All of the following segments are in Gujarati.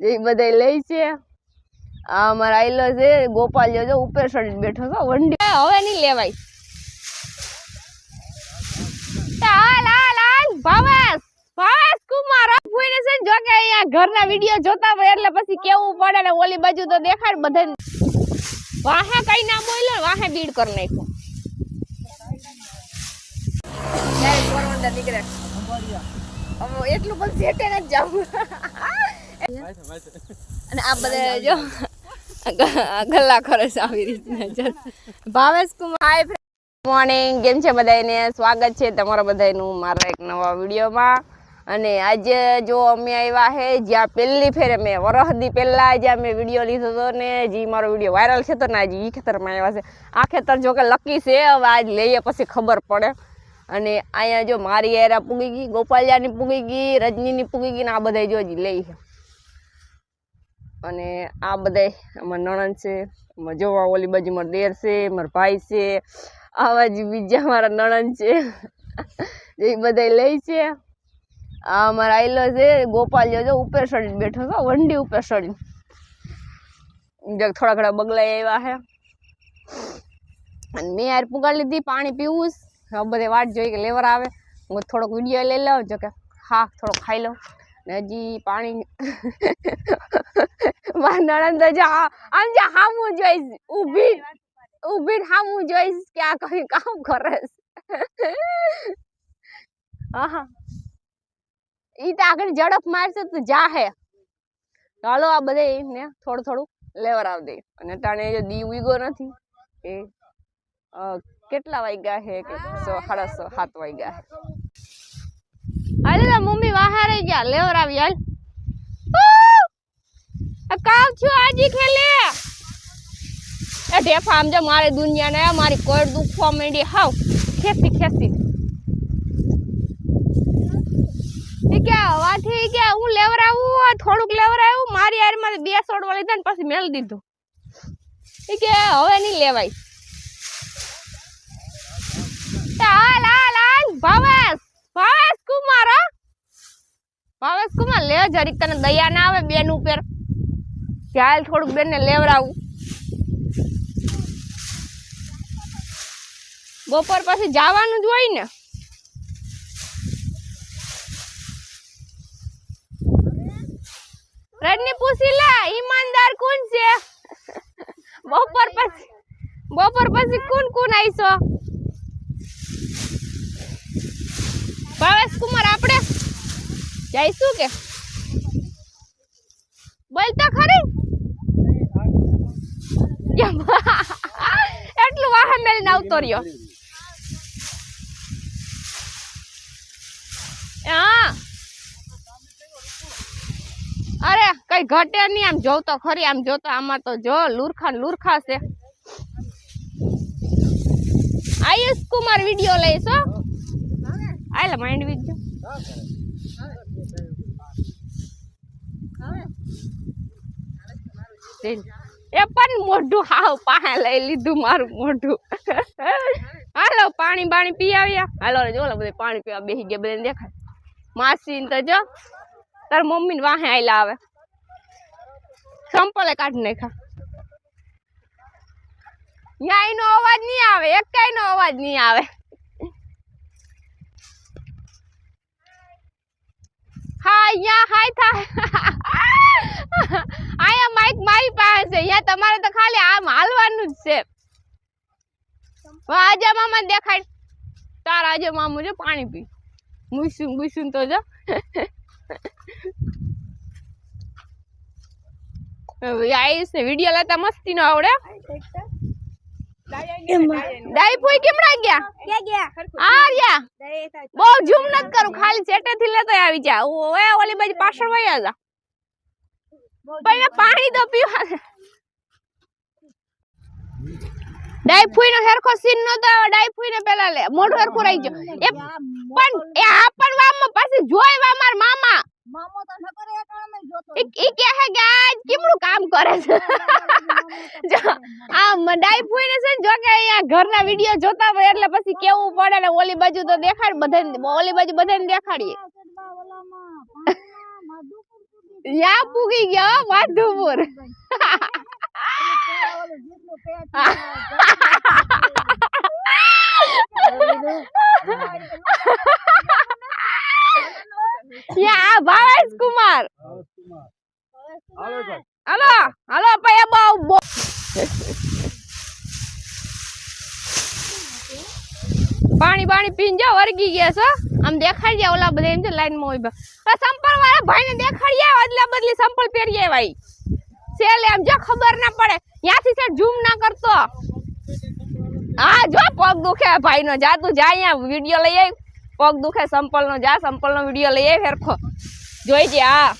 એ બધા લઈ છે. આ અમારા આયલો છે ગોપાલ જો ઉપર સડી બેઠો છો વંડી. હવે નહીં લેવાય. હાલ હાલ કુમાર ફોઈને છે જો કે અહીંયા ઘરના વીડિયો જોતા હોય એટલે પછી કેવું પડે ને ઓલી બાજુ તો દેખાડ બધાને. વાહે કઈ ના બોલ્યો વાહે બીડ કરી નાખ્યો. ત્યારે પોરબંદર નીકળે. એટલું બધું સેટે નથી જવું. અને આ બધા જો ગલ્લા છે આવી રીતના. ભાવેશ કુમાર. હાય મોર્નિંગ કેમ છે બધાને સ્વાગત છે તમારા બધાનું મારા એક નવા વિડીયોમાં. અને આજે જો અમે આવ્યા છે જ્યાં પહેલી ફેરે મેં વરહદી પહેલા જ્યાં મેં વીડિયો લીધો હતો ને, જે મારો વીડિયો વાયરલ છે તો ને, આજે એ ખેતરમાં આવ્યા છે. આ ખેતર જો કે લકી છે, હવે આજ લઈએ પછી ખબર પડે. અને અહીંયા જો મારી એરા પૂગી ગઈ, ગોપાલિયાની પૂગી ગઈ, રજનીની પૂગી ગઈ ને આ બધા જો હજી લઈ છે. અને આ બધા અમારા નણંદ છે, અમારા જોવા ઓલી બાજુ મારા દેર છે, મારા ભાઈ છે, આવા જ બીજા મારા નણંદ છે. એ બધા લઈ છે. આ અમારા આઈલો છે, ગોપાલ જો ઉપર સડી બેઠો છો વંડી ઉપર સડી થોડા ઘણા બગલા આવ્યા છે અને મેં યાર પુગાડી લીધી, પાણી પીવું આ બધે વાટ જોઈ કે લેવર આવે. હું થોડોક વીડિયો લઈ લઉં જો કે હા, થોડોક ખાઈ લઉં. ને હજી પાણી મારા નણંદ જો આમ જે હામું જોઈશ, ઊભી ઊભી હામું જોઈશ કે આ કઈ કામ કરે છે. હા હા ઈ તો આગળ ઝડપ મારશે તો જાહે. ચાલો આ બધે ને થોડું થોડું લેવર આવ દે. અને તાણે જો દી ઉગો નથી. એ કેટલા વાગ્યા છે કે સો સાડા સો સાત વાગ્યા હાલ, મમ્મી બહાર ગયા. લેવર આવી હાલ. કાવ છું આજી ખેલે. એ ઢેફા આમ જો મારે દુનિયા ને મારી કોડ દુખવા માંડી. હાવ, ખેસી ખેસી. ઈ કે વાથી કે, હું લેવરાવું? થોડુંક લેવરાવું મારી યાર મારે બે સોડવા લીધા ને પછી મેલ દીધું. ઈ કે, હવે નહીં લેવાય. હાલ હાલ હાલ, ભાવેશ ભાવેશ કુમાર ભાવેશ કુમાર, લે જરીક તને દયા ના આવે બેન ઉપર. ચાલ થોડુંક બેન ને લેવરાવું. બપોર પછી જવાનું જ હોય ને. રજની પૂછી લે, ઈમાનદાર કોણ છે? બપોર પછી બપોર પછી કોણ કોણ આવીશો ભાવેશ કુમાર, આપણે જઈશું કે? બોલ તો ખરી કેમ? એટલું વાહન મેળીને આવતો રહ્યો હા અરે કઈ ઘટે નહીં આમ જોવ તો ખરી આમ જોતો આમાં તો જો લુરખા ને લુરખા છે. આયુષ કુમાર વિડિયો લઈશ હો. આલે માઇન્ડ વીક જો એ પણ મોઢું હાવ પાસે લઈ લીધું મારું મોઢું. હાલો, પાણી બાણી પી આવ્યા. હાલો રે જો ઓલા બધા પાણી પીવા બેસી ગયા, બધાને દેખાય. માસી ને તો જો, તાર મમ્મી ને વાહે આયલા આવે. સંપલે કાઢી નાખા ન્યા એનો અવાજ નહીં આવે એક નો અવાજ નહીં આવે. હા, અહીંયા હાય થાય અહીંયા માઈક મારી પાસે છે. અહીંયા તમારે તો ખાલી આમ હાલવાનું જ છે. આજે મામા દેખાય તારા આજે મામું જો પાણી પી. મુસું મુસું તો જો. આઈસ ને વીડિયો લેતા મસ્તી નો આવડે ડાઈ ફોઈ કેમડા ગયા? કે ગયા? આ રહ્યા. બહુ ઝૂમ ન કરું ખાલી સેટે થી લેતો આવી જા. ઓએ ઓલી બાજુ પાછળ વયા જા. પણ પાણી તો પીવા. ડાઈ ફૂઈ નો સરખો સીન નો તો ડાઈ ફૂઈ ને પેલા લે મોઢું હેરખું રહી ગયો એ પણ એ આ પણ વામ પાછી જોઈ વા માર મામા. મામો તો નકર એક આમે જોતો ઈ કે આજ કેમનું કામ કરે છે? આ મડાઈ ફૂઈને છે ને જો કે અહીંયા ઘરના વિડિયો જોતા હોય એટલે પછી કેવું પડે ને ઓલી બાજુ તો દેખાડ બધાને ઓલી બાજુ બધાને દેખાડીએ. યા પૂગી ગયા હો, માધુપુર. યા ભાવેશ કુમાર. હાલો હાલો પૈયા બાવ બો પાણી પાણી પીન જાઓ વર્ગી ગયા છો? આમ દેખાડી જાય ઓલા બધા એમ છે લાઈનમાં ઊભા સંપલ વાળા ભાઈને દેખાડી આવ્યા અદલા બદલી સંપલ પહેરી આવ્યા. સેલે આમ જો ખબર ના પડે. ત્યાંથી છે ઝૂમ ના કરતો. હા જો પગ દુખે ભાઈ નો જા તું જા અહીંયા વિડિયો લઈ આવ પગ દુખે સંપલ નો જા સંપલ નો વિડિયો લઈ આવ હેરખો જોઈ જે હા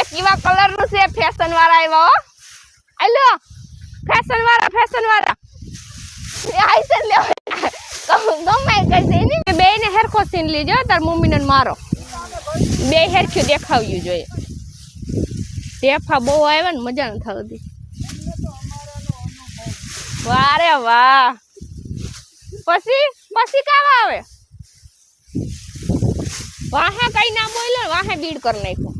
એ કેવા કલરનું છે ફેશન વાળા આવ્યા હો? આલો ફેશન વાળા ફેશન વાળા. એ આઈસન લેવા ગમે કઈ છે. એની બે ને હેરખો સીન લીજો તાર મમ્મી ને મારો. બે હેરખ્યું દેખાવ્યું જોઈએ. ટેફા બહુ આવ્યા ને મજા નથી આવતી. વાહ રે વાહ. પછી પછી કાવા આવે? વાહે કઈ ના બોલ્યો વાહે બીડ કરી નાખ્યું.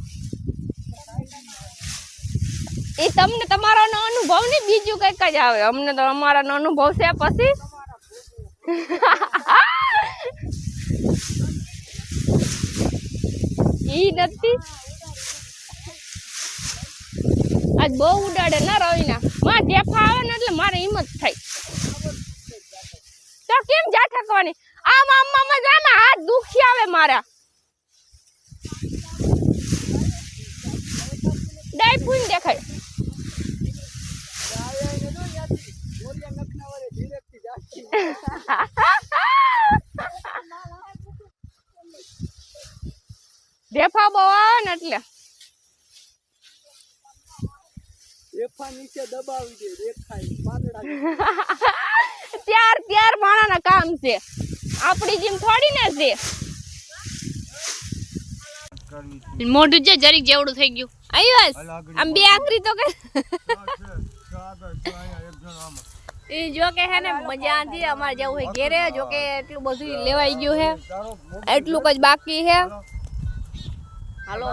એ તમને તમારો અનુભવ ને બીજું કંઈક જ આવે. અમને તો અમારા નો અનુભવ છે પછી. ઈ નથી. આજ બહુ ઉડાડે ના રવિના. માં જેફા આવે ને એટલે મારે હિંમત થાય. તો કેમ જા ઠકવાની આમ આમ આમ જ આમ હાથ દુખી આવે મારા. ડાઈ પૂન દેખાય. જેફા બવાન એટલે. એફા નીચે દબાવી દે દેખાય પાંદડા ત્યાર ત્યાર માણાના કામ છે. આપણી જેમ થોડી ને છે. મોઢું છે જરીક જેવડું થઈ ગયું. આવ્યો આમ બે આકરી તો કે એ જો કે હે ને મજા આંધી અમારે જવું હોય ઘેરે જો કે એટલું બધું લેવાઈ ગયું હે. એટલું જ બાકી હે. હાલો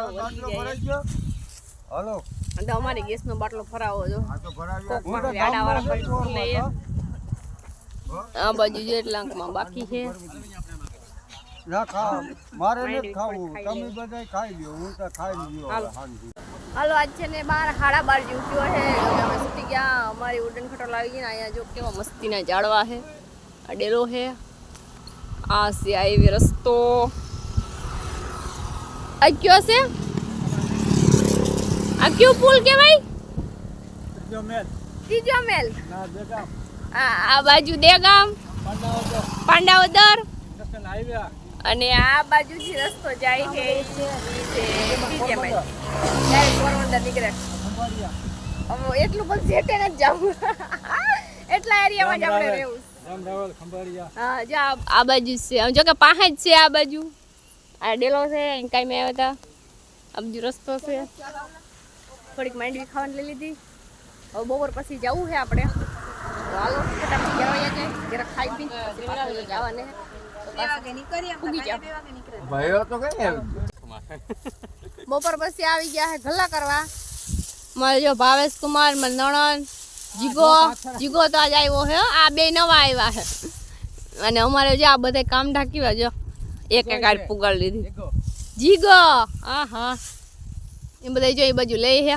હાલો. તો અમારી ગેસનો બાટલો ફરાવો જો. કોક વાળા લઈએ. આ બાજુ જો એટલાંકમાં બાકી છે. ના ખા. મારે માંડવી નથી ખાવું. ખાઈ તમે લઈએ. બધા ખાઈ લ્યો. હું તો ખાઈ લ્યો. હાલો. હવે શાંતિ. હાલો આજ છે ને બાર હાડા બાર જેવું થયો છે જો કે અમે સુતી ગયા. અમારી ઉડન ખટોલ આવી ગઈ ને અહીંયા જો કેવા મસ્તીના ઝાડવા છે. આ ડેરો છે. આ છે આવી રસ્તો. આ કયો છે? આ કયો પુલ કહેવાય? જો મેલ. ત્રીજો મેલ. ના બેટા આ બાજુ દેગામ, પાંડાવદર, અને આ બાજુથી રસ્તો જાય છે એટલું પણ જેટે નથી જવું. એટલા એરિયામાં જ આપણે રહેવું. હા, જો આ બાજુ છે. જો કે પાસે જ છે આ બાજુ. આ ડેલો છે કાંઈ મેં આવ્યા હતા આ બાજુ રસ્તો છે. થોડીક માંડવી ખાવાની લઈ લીધી. હવે બપોર પછી જવું છે આપણે. તો હાલો ફટાફટ ઘેર વયા જાય. ઘેર ખાઈ પી પછી પાછું જવાને તો પાછું પૂગી જાવ ભાઈઓ તો કઈ બપોર પછી આવી ગયા છે ગલ્લા કરવા. મારે જો ભાવેશ કુમાર મારે નણંદ જીગો. જીગો તો આજ આવ્યો છે આ બે નવા આવ્યા છે અને અમારે જો આ બધા કામ ઢાંકી જો. એક એક હાર પુગાડ લીધી. જીગો. હા હા. એ બધા જો એ બાજુ લઈ છે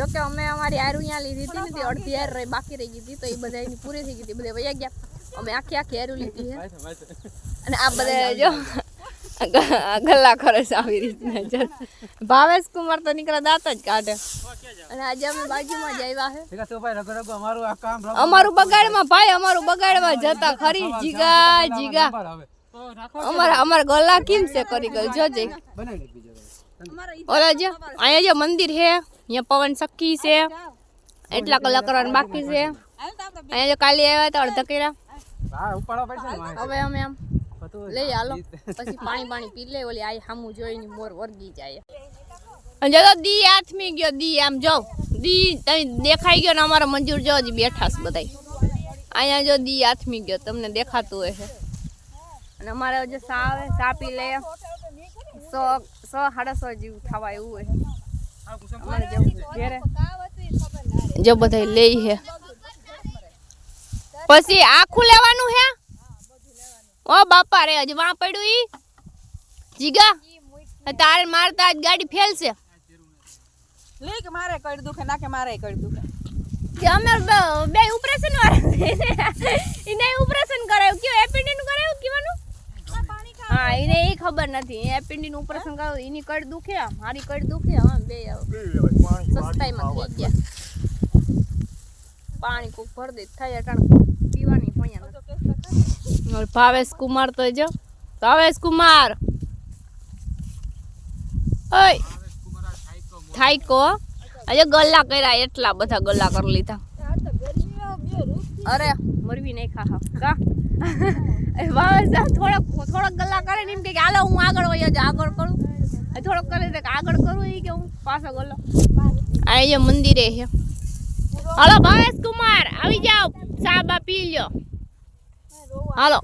જો કે અમે અમારી હારું અહીંયા લીધી હતી ને તે અડધી હાર રહી બાકી રહી ગઈ હતી તો એ બધા એની પૂરી થઈ ગઈ હતી. બધા વયા ગયા. અમે આખી આખી હારું લીધી છે અને આ બધા જો આ ગલ્લા કરે છે આવી રીતના જો. ભાવેશ કુમાર તો નીકળે દાંત જ કાઢે. અને આજે અમે બાજુમાં જ આવ્યા છે તો ભાઈ રગો રગો અમારું આ કામ રગો અમારું બગાડમાં ભાઈ અમારું બગાડમાં જતા ખરી જીગા જીગા. હવે અમારા અમારા ગલ્લા કેમ છે કરી ગયું જોજે બનાવી લે બીજો. ઓલા જો અહીંયા જો મંદિર છે અહીંયા પવન સખી છે. એટલા કલાક કરવાનું બાકી છે. અહીંયા જો કાલે આવ્યા હતા અડધા કર્યા. હવે અમે આમ લઈ હાલો. પછી પાણી પાણી પી લે ઓલી આઈ હામું જોઈને મોર વર્ગી જાય. અને જો દી આથમી ગયો દી આમ જો. દી તમે દેખાઈ ગયો ને અમારો મંજૂર જો હજી બેઠા છે બધાય. અહીંયા જો દી આથમી ગયો તમને દેખાતું હોય અને અમારે જો સા આવે સા પી લે. સો સો સાડા સો જેવું થવા એવું હોય. જો બધા લઈ હે. પછી આખું લેવાનું હે? ઓ બાપા રે હજી વાં પડ્યું ઈ? જીગા તારે મારતા આજ ગાડી ફેલશે. લીક મારે કરી દુખે નાકે મારે કરી દુખે. કે અમે બે ઓપરેશન વાળા એને ઓપરેશન કરાયું. કયો એપેન્ડિસનું કરાયું કીવાનું? હા એને એ ખબર નથી. એપેન્ડિસનું ઓપરેશન કરાયું એની કડ દુખે મારી કડ દુખે હા બે સસ્તાઈમાં થઈ ગયા. પાણી કોક ભર દે થાય અટાણ પીવાની પૈયા ભાવેશ કુમાર તો જો. ભાવેશ કુમાર. ઓય. થાઈકો આજે ગલ્લા કર્યા એટલા બધા ગલ્લા કરી લીધા. અરે મરવી નહીં ખા હા કા એ ભાવેશ આમ થોડોક થોડોક ગલ્લા કરે ને એમ કે હાલો, હું આગળ વયો જાઉં, આગળ કરું. એ થોડોક કરે તો કે, આગળ કરું એ કે હું પાછો ગલ્લો આ જે મંદિરે છે. હાલો, ભાવેશ કુમાર, આવી જાઓ. ચા બા પી લ્યો. હાલો.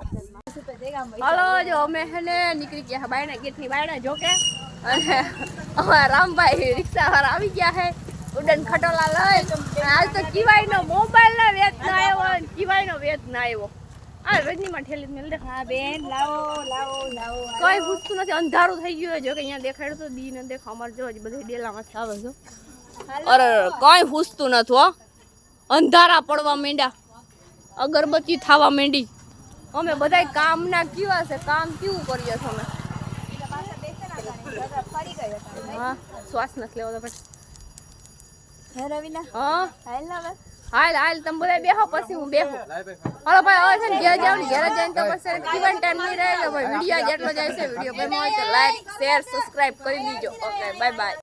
હાલો, જો અમે હે ને નીકળી ગયા બાયણા ગેટની બાયણા જો કે અને અમારા રામભાઈ રિક્ષા વાળા આવી ગયા હે. ઉડન ખટોલા લઈ. આજ તો કિવાઈ નો મોબાઈલ ના વેચ ના આવ્યો અને કિવાઈ નો વેચ ના આવ્યો. આ રજની માં ઠેલી મેલ દે. હા બેન લાવો લાવો લાવો. કોઈ પૂછતું નથી અંધારું થઈ ગયું જો કે અહીંયા દેખાડ્યું તો દી ને દેખ અમાર જો બધે ડેલામાંથી આવે છે. અરે કઈ પૂછતું નથી હો. અંધારા પડવા માંડ્યા. અગરબત્તી થવા માંડી. અમે બધાય કામના કેવા છે. કામ કેવું કરીએ છીએ અમે? હા શ્વાસ નથી લેવો તો પછી. હે રવિના? હા? હાલ ના હાલ હાલ તમે બધા બેહો પછી હું બેહું. હાલો ભાઈ હવે છે ને ઘેર જાવ ને ઘેર જઈને તો પછી જીવન ટાઈમ નહીં રહે ભાઈ વીડિયો જેટલો જાય છે વીડિયો ગમ્યો હોય તો લાઈક શેર સબસ્ક્રાઇબ કરી દીજો. Okay bye bye